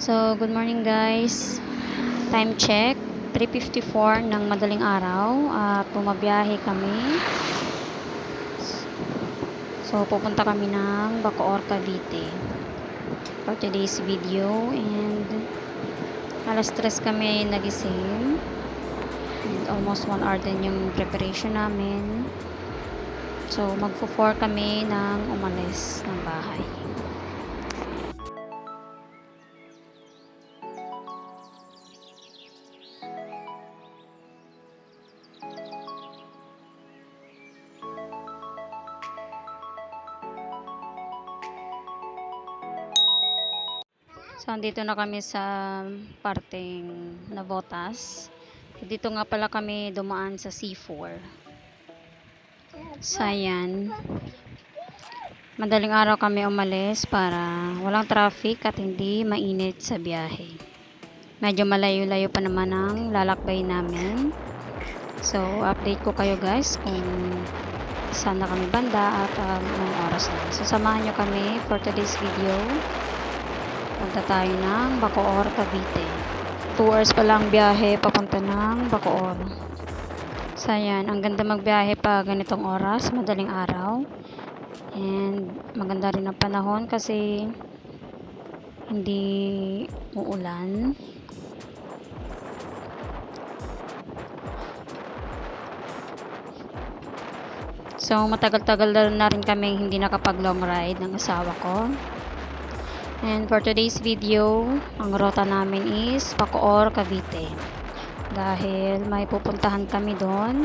So, good morning guys. Time check, 3.54 ng madaling araw. At bumabiyahe kami. So, pupunta kami ng Bacoor, Cavite. For today's video. And alas 3 kami nagising. And almost 1 hour din yung preparation namin. So, magpo-4 kami ng umalis ng bahay. So, andito na kami sa parteng Navotas. Dito nga pala kami dumaan sa C4. So, ayan. Madaling araw kami umalis para walang traffic at hindi mainit sa biyahe. Medyo malayo-layo pa naman ang lalakbay namin. So, update ko kayo guys kung saan na kami banda at um, anong oras na. So, samahan nyo kami for today's video. Punta tayo ng Bacoor, Cavite. 2 hours pa lang biyahe papunta ng Bacoor. So, ayan. Ang ganda magbiyahe pa ganitong oras, madaling araw. And maganda rin ang panahon kasi hindi uulan. So, matagal-tagal na rin kami hindi nakapag long ride ng asawa ko. And for today's video, ang rota namin is Bacoor, Cavite. Dahil may pupuntahan kami doon.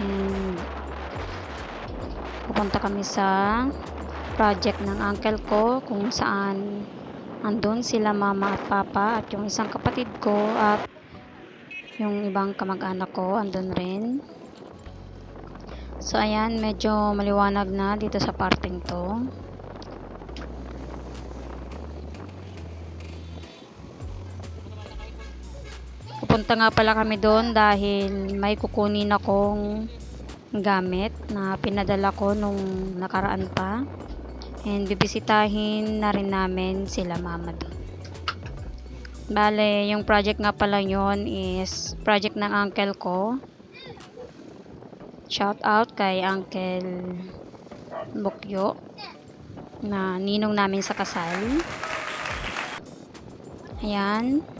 And pupunta kami sa project ng uncle ko kung saan andun sila mama at papa at yung isang kapatid ko at yung ibang kamag-anak ko andun rin. So ayan, medyo maliwanag na dito sa parting to. Pupunta nga pala kami doon dahil may kukunin akong gamit na pinadala ko nung nakaraan pa. And bibisitahin na rin namin sila mama doon. Bale, yung project nga pala yon is project ng uncle ko. Shout out kay Uncle Bukyo na ninong namin sa kasal. Ayan.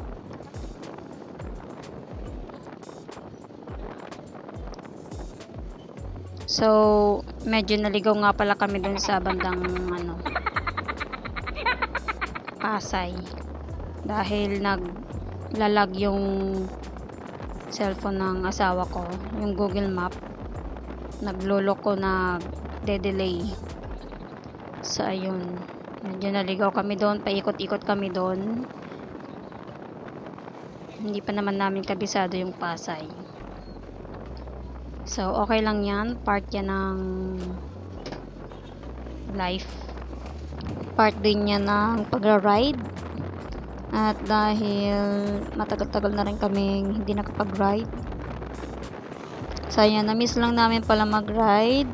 So, medyo naligaw nga pala kami dun sa bandang ano, Pasay. Dahil naglalag yung cellphone ng asawa ko, yung Google Map. Naglolo ko na de-delay. So, ayun. Medyo naligaw kami doon, paikot-ikot kami doon. Hindi pa naman namin kabisado yung Pasay. So, okay lang yan. Part yan ng life. Part din yan ng pagra-ride. At dahil matagal-tagal na rin kaming hindi nakapag-ride. So, ayan. Na-miss lang namin pala mag-ride.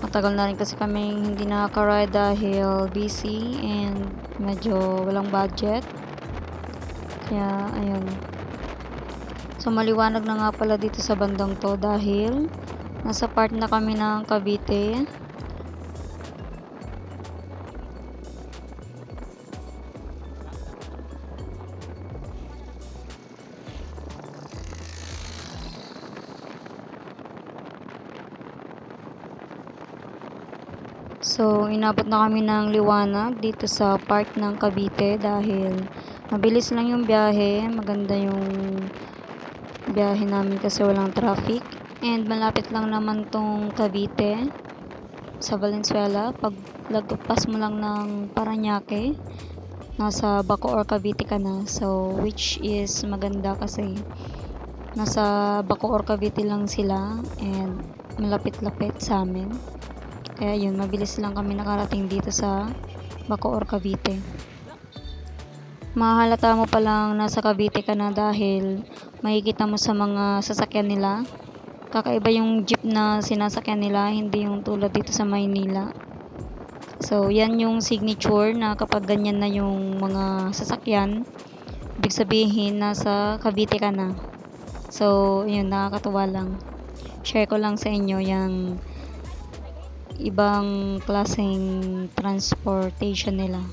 Matagal na rin kasi kaming hindi nakaka-ride dahil busy and medyo walang budget. Kaya, ayun. So maliwanag na nga pala dito sa bandang to dahil nasa part na kami ng Cavite. So, inabot na kami ng liwanag dito sa part ng Cavite dahil mabilis lang yung biyahe, maganda yung biyahe namin kasi walang traffic. And malapit lang naman tong Cavite sa Valenzuela. Pag lagpas mo lang ng Paranaque, nasa Bacoor, Cavite ka na. So, which is maganda kasi nasa Bacoor, Cavite lang sila and malapit-lapit sa amin. Kaya yun, mabilis lang kami nakarating dito sa Bacoor, Cavite. Mahalata mo palang nasa Cavite ka na dahil makikita mo sa mga sasakyan nila. Kakaiba yung jeep na sinasakyan nila, hindi yung tulad dito sa Maynila. So, yan yung signature na kapag ganyan na yung mga sasakyan, ibig sabihin nasa Cavite ka na. So, yun, nakakatuwa lang. Share ko lang sa inyo yung ibang klaseng transportation nila.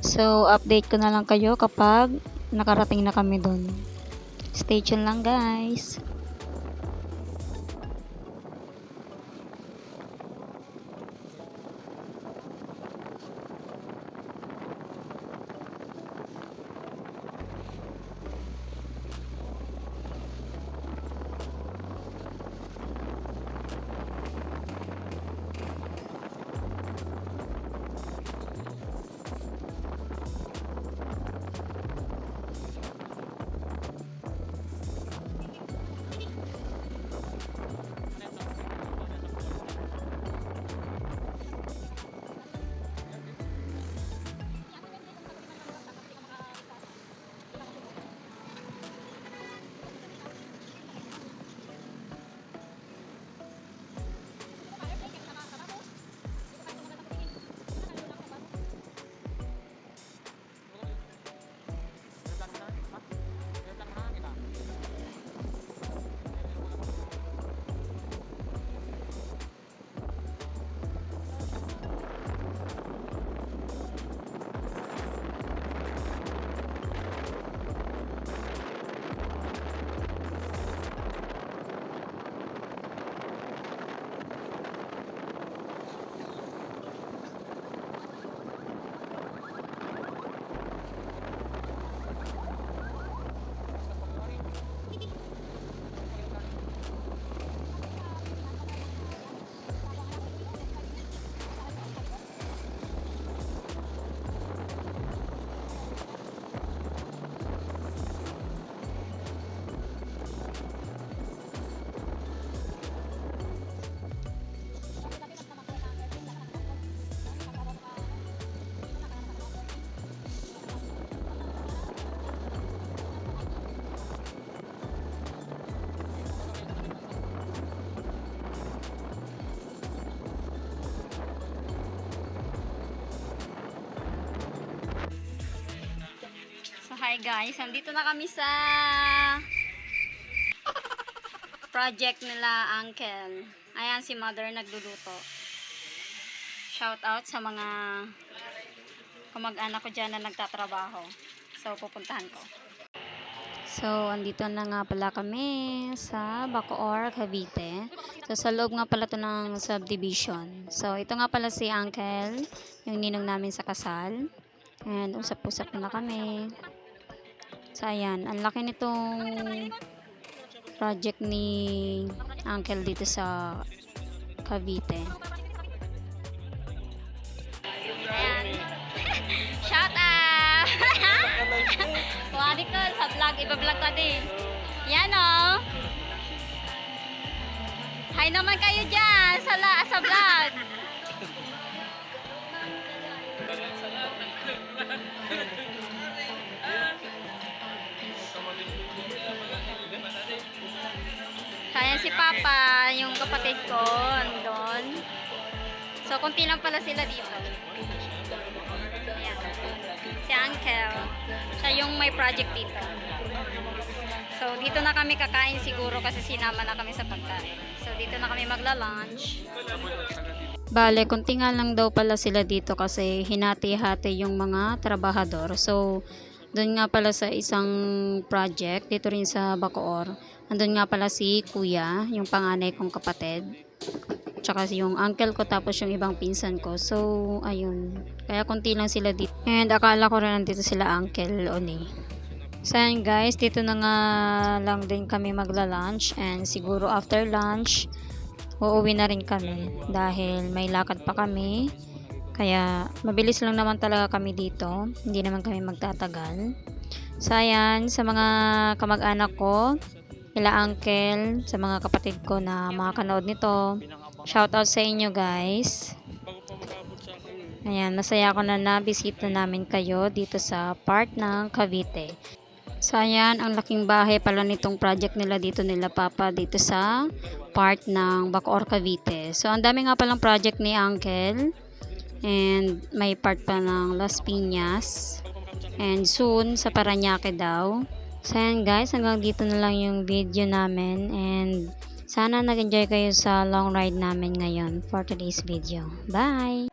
So, update ko na lang kayo kapag nakarating na kami doon. Stay tuned lang guys. Guys, nandito na kami sa project nila Uncle. Ayan si Mother nagluluto. Shout out sa mga kamag-anak ko dyan na nagtatrabaho. So pupuntahan ko. So, andito na nga pala kami sa Bacoor, Cavite. So, sa loob nga pala to ng subdivision. So, ito nga pala si Uncle, yung ninong namin sa kasal. And usap-usap na kami. So, ayan. Ang laki nitong project ni Uncle dito sa Cavite. Ayan. Shout out! Kuwari ko sa vlog. Iba-vlog ko din. Yan o. Hi naman kayo dyan sa, la, sa vlog. si Papa, yung kapatid ko, andun. So, kunti lang pala sila dito. Ayan. Si Uncle. Siya yung may project dito. So, dito na kami kakain siguro kasi sinama na kami sa pagkain. So, dito na kami magla-lunch. Bale, kunti nga lang daw pala sila dito kasi hinati-hati yung mga trabahador. So, doon nga pala sa isang project, dito rin sa Bacoor, andun nga pala si Kuya, yung panganay kong kapatid. Tsaka yung uncle ko, tapos yung ibang pinsan ko. So, ayun. Kaya kunti lang sila dito. And akala ko rin nandito sila uncle Oni. So, ayun guys, dito na nga lang din kami magla-lunch. And siguro after lunch, uuwi na rin kami. Dahil may lakad pa kami. Kaya, mabilis lang naman talaga kami dito. Hindi naman kami magtatagal. So, ayan, sa mga kamag-anak ko, ila uncle, sa mga kapatid ko na makakanood nito, shout out sa inyo guys. Ayan, masaya ako na nabisita namin kayo dito sa part ng Cavite. So ayan, ang laking bahay pala nitong project nila dito nila Papa dito sa part ng Bacoor Cavite. So ang dami nga palang project ni Uncle and may part pa ng Las Piñas and soon sa Paranaque daw. So ayan guys, hanggang dito na lang yung video namin and sana nag-enjoy kayo sa long ride namin ngayon for today's video. Bye!